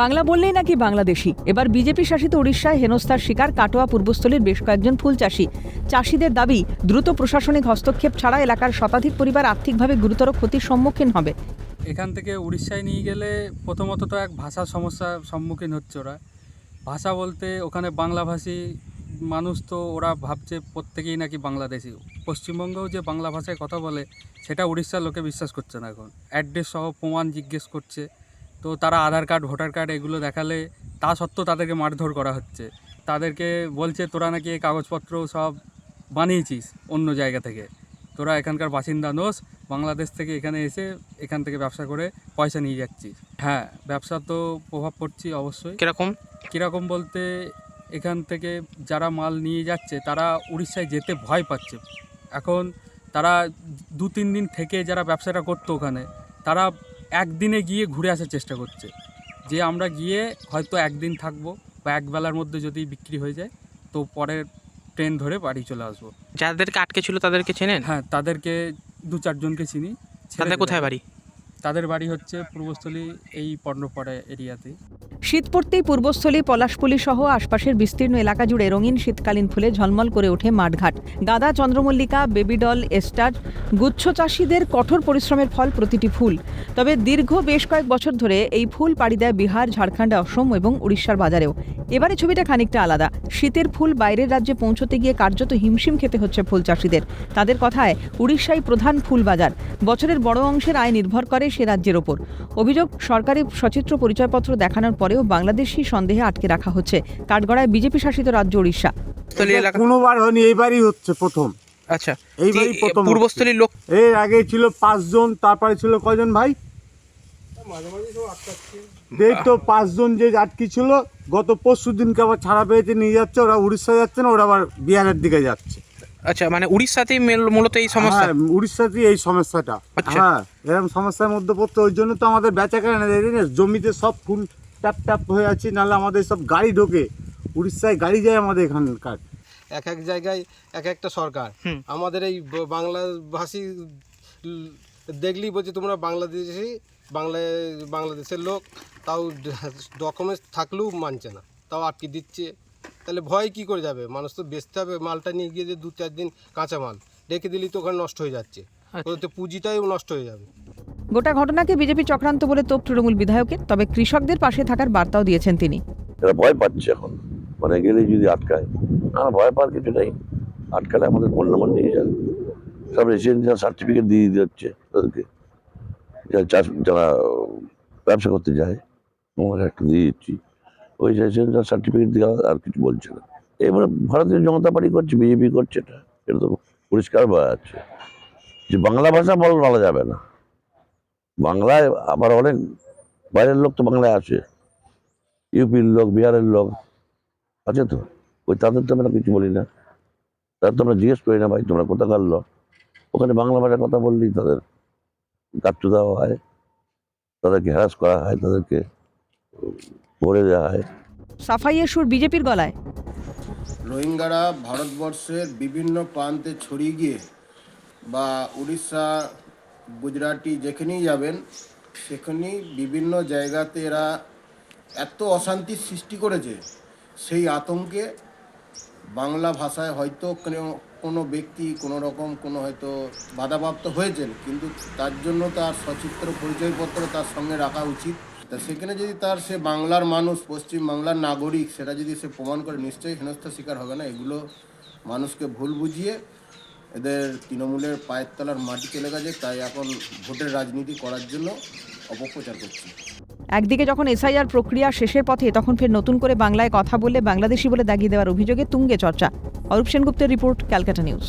বাংলা বললেই নাকি বাংলাদেশি। এবার বিজেপি শাসিত উড়িষ্যায় হেনস্থার শিকার কাটোয়া পূর্বস্থলীর বেশ কয়েকজন ফুল চাষি। চাষিদের দাবি, দ্রুত প্রশাসনিক হস্তক্ষেপ ছাড়া এলাকার শতাধিক পরিবার আর্থিকভাবে গুরুতর ক্ষতির সম্মুখীন হবে। এখান থেকে উড়িষ্যায় নিয়ে গেলে প্রথমত তো এক ভাষার সমস্যার সম্মুখীন হচ্ছে ওরা। ভাষা বলতে ওখানে বাংলাভাষী মানুষ তো ওরা ভাবছে প্রত্যেকেই নাকি বাংলাদেশি। পশ্চিমবঙ্গেও যে বাংলা ভাষায় কথা বলে, সেটা উড়িষ্যার লোকে বিশ্বাস করছে না এখন। অ্যাড্রেস সহ প্রমাণ জিজ্ঞেস করছে। তো তারা আধার কার্ড ভোটার কার্ড এগুলো দেখালে তা সত্ত্বেও তাদেরকে মারধর করা হচ্ছে। তাদেরকে বলছে তোরা নাকি এই কাগজপত্র সব বানিয়েছিস অন্য জায়গা থেকে। তোরা এখানকার বাসিন্দা নোস বাংলাদেশ থেকে এখানে এসে এখান থেকে ব্যবসা করে পয়সা নিয়ে যাচ্ছিস। হ্যাঁ ব্যবসা তো প্রভাব পড়ছি অবশ্যই। কীরকম? কীরকম বলতে এখান থেকে যারা মাল নিয়ে যাচ্ছে তারা উড়িষ্যায় যেতে ভয় পাচ্ছে। এখন তারা দু তিন দিন থেকে যারা ব্যবসাটা করতো ওখানে তারা একদিনে গিয়ে ঘুরে আসার চেষ্টা করছে। যে আমরা গিয়ে হয়তো একদিন থাকব বা একবেলার মধ্যে যদি বিক্রি হয়ে যায় তো পরের ট্রেন ধরে বাড়ি চলে আসব। যাদেরকে আটকে ছিল তাদেরকে চেনেন? হ্যাঁ তাদেরকে দু চারজনকে চিনি। তাদের কোথায় বাড়ি? তাদের বাড়ি হচ্ছে পূর্বস্থলী এই পর্ণপাড়া এরিয়াতেই শীত পড়তেই পূর্বস্থলী, পলাশপুলি সহ আশপাশের বিস্তীর্ণ এলাকা জুড়ে রঙিন শীতকালীন ফুলে ঝলমল করে ওঠে মাঠঘাট। গাঁদা চন্দ্রমল্লিকা, বেবিডল, এস্টার, গুচ্ছ চাষিদের কঠোর পরিশ্রমের ফল প্রতিটি ফুল। তবে দীর্ঘ বেশ কয়েক বছর ধরে এই ফুল পাড়ি দেয় বিহার, ঝাড়খণ্ড, অসম এবং উড়িষ্যার বাজারেও। এবারে ছবিটা খানিকটা আলাদা। শীতের ফুল বাইরের রাজ্যে পৌঁছতে গিয়ে কার্যত হিমশিম খেতে হচ্ছে ফুল চাষিদের। তাদের কথায় উড়িষ্যাই প্রধান ফুল বাজার। বছরের বড় অংশের আয় নির্ভর করে সে রাজ্যের ওপর। অভিযোগ, সরকারি সচিত্র পরিচয়পত্র দেখানোর পরেও বাংলাদেশি সন্দেহে আটকে রাখা হচ্ছে। কাঠগড়ায় বিজেপি শাসিত রাজ্য উড়িষ্যা কোনোবার হয়নি এইবারই হচ্ছে প্রথম। আচ্ছা। এইবারই প্রথম পূর্বস্থলীর লোক এর আগে ছিল পাঁচজন তারপরে ছিল কয়জন ভাই? দেখ তো পাঁচজন যে আটকি ছিল গত পরশু দিনকে আবার ছাড়া পেয়েছে নিয়ে যাচ্ছে ওরা উড়িষ্যা যাচ্ছে না ওরা আবার বিহারের দিকে যাচ্ছে। আচ্ছা মানে উড়িষ্যাতেই মেল- মূলত এই সমস্যা? হ্যাঁ উড়িষ্যাতেই এই সমস্যাটা। আচ্ছা। হ্যাঁ এরকম সমস্যার মধ্যে পড়তে ওই জন্য তো আমাদের বেচা কেনা নেই, জমিতে সব ফুল ট্যাপ ট্যাপ হয়ে আছে নাহলে আমাদের সব গাড়ি ঢোকে। উড়িষ্যায় গাড়ি যায় আমাদের এখানকার। এক এক জায়গায় এক একটা সরকার। আমাদের এই বাংলাভাষী দেখলেই বলছে তোমরা বাংলাদেশি বাংলা বাংলাদেশের লোক তাও ডকুমেন্টস থাকলেও মানছে না তাও আটকে দিচ্ছে। তাহলে ভয় কি করে যাবে? মানুষ তো বেচতে হবে মালটা নিয়ে গিয়ে যে দু চার দিন কাঁচা মাল রেখে দিলেই তো ওখানে নষ্ট হয়ে যাচ্ছে। ওতে পুঁজিটাও নষ্ট হয়ে যাবে। গোটা ঘটনাকে বিজেপি চক্রান্ত বলে তোপ তৃণমূল বিধায়কের, তবে কৃষকদের পাশে থাকার বার্তাও দিয়েছেন তিনি। ভয় পাচ্ছে এখন। মানে গেলে যদি আটকায়। আর ভয় পাওয়ার কিছু নেই। আটকালে আমাদের ফোন নম্বর নিয়ে যাবে সব রেসিডেন্সিয়াল সার্টিফিকেট দিয়ে দিতে হচ্ছে তাদেরকে। যারা চাষ, যারা ব্যবসা করতে যায় আমরা একটা দিয়ে দিচ্ছি। ওই রেসিডেন্সিয়াল সার্টিফিকেট দিয়ে আর কিছু বলছে না। এবারে ভারতীয় জনতা পার্টি করছে, বিজেপি করছে এটা। এটা তো পরিষ্কার আছে যে বাংলা ভাষা বলা যাবে না। বাংলায় আবার অনেক বাইরের লোক তো বাংলায় আছে ইউপির লোক বিহারের লোক আছে তো? ওই তাদের তো আমরা কিছু বলি না। তাদের তো আমরা জিজ্ঞেস করি না ভাই তোমরা কোথাকার লোক? ওখানে বাংলা ভাষায় কথা বললেই তাদের কাট্টু দেওয়া হয় তাদেরকে হ্যারাস করা হয় তাদেরকে ভরে দেওয়া হয়। সাফাইয়ের সুর বিজেপির গলায়। রোহিঙ্গারা ভারতবর্ষের বিভিন্ন প্রান্তে ছড়িয়ে গিয়ে বা উড়িষ্যা গুজরাটি যেখানেই যাবেন, সেখানেই বিভিন্ন জায়গাতে এরা এত অশান্তির সৃষ্টি করেছে, সেই আতঙ্কে বাংলা ভাষায় হয়তো কোনো ব্যক্তি কোনো রকম কোনো হয়তো বাধাপ্রাপ্ত হয়েছেন, কিন্তু তার জন্য তার সচিত্র, পরিচয়পত্র তার সঙ্গে রাখা উচিত। তা সেখানে যদি তার সে বাংলার মানুষ পশ্চিম বাংলার নাগরিক, সেটা যদি সে প্রমাণ করে, নিশ্চয়ই হেনস্থার শিকার হবে না। এগুলো মানুষকে ভুল বুঝিয়ে এদের তৃণমূলের পায়ের তলার মাটি চলে গেছে, তাই এখন ভোটের রাজনীতি করার জন্য অপপ্রচার করছে। একদিকে যখন এসআইআর প্রক্রিয়া শেষের পথে, তখন ফের নতুন করে বাংলায় কথা বলে বাংলাদেশি বলে দাগিয়ে দেওয়ার অভিযোগে তুঙ্গে চর্চা। অরূপ সেনগুপ্তের রিপোর্ট ক্যালকাটা নিউজ।